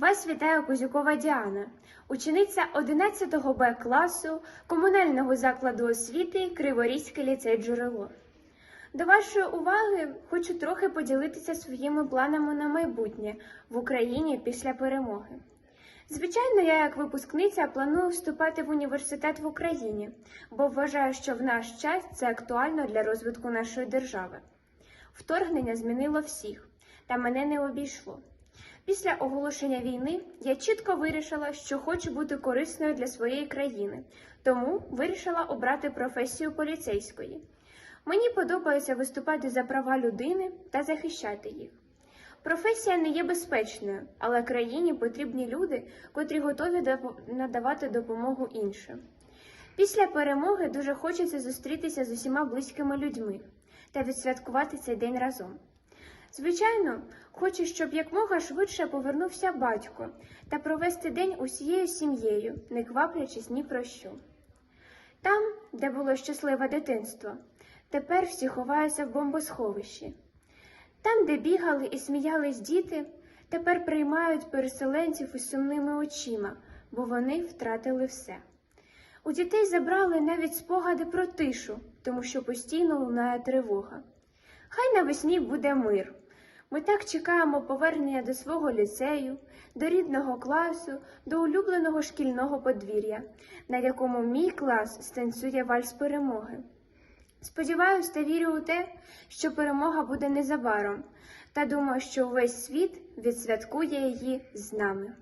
Вас вітає Кузюкова Діана, учениця 11 Б класу комунального закладу освіти Криворізький ліцей джерело. До вашої уваги хочу трохи поділитися своїми планами на майбутнє в Україні після перемоги. Звичайно, я як випускниця планую вступати в університет в Україні, бо вважаю, що в наш час це актуально для розвитку нашої держави. Вторгнення змінило всіх, та мене не обійшло. Після оголошення війни я чітко вирішила, що хочу бути корисною для своєї країни, тому вирішила обрати професію поліцейської. Мені подобається виступати за права людини та захищати їх. Професія не є безпечною, але країні потрібні люди, котрі готові надавати допомогу іншим. Після перемоги дуже хочеться зустрітися з усіма близькими людьми та відсвяткувати цей день разом. Звичайно, хочу, щоб якмога швидше повернувся батько та провести день усією сім'єю, не кваплячись ні про що. Там, де було щасливе дитинство, тепер всі ховаються в бомбосховищі. Там, де бігали і сміялись діти, тепер приймають переселенців із сумними очима, бо вони втратили все. У дітей забрали навіть спогади про тишу, тому що постійно лунає тривога. Хай навесні буде мир. Ми так чекаємо повернення до свого ліцею, до рідного класу, до улюбленого шкільного подвір'я, на якому мій клас станцює вальс перемоги. Сподіваюсь та вірю у те, що перемога буде незабаром, та думаю, що увесь світ відсвяткує її з нами.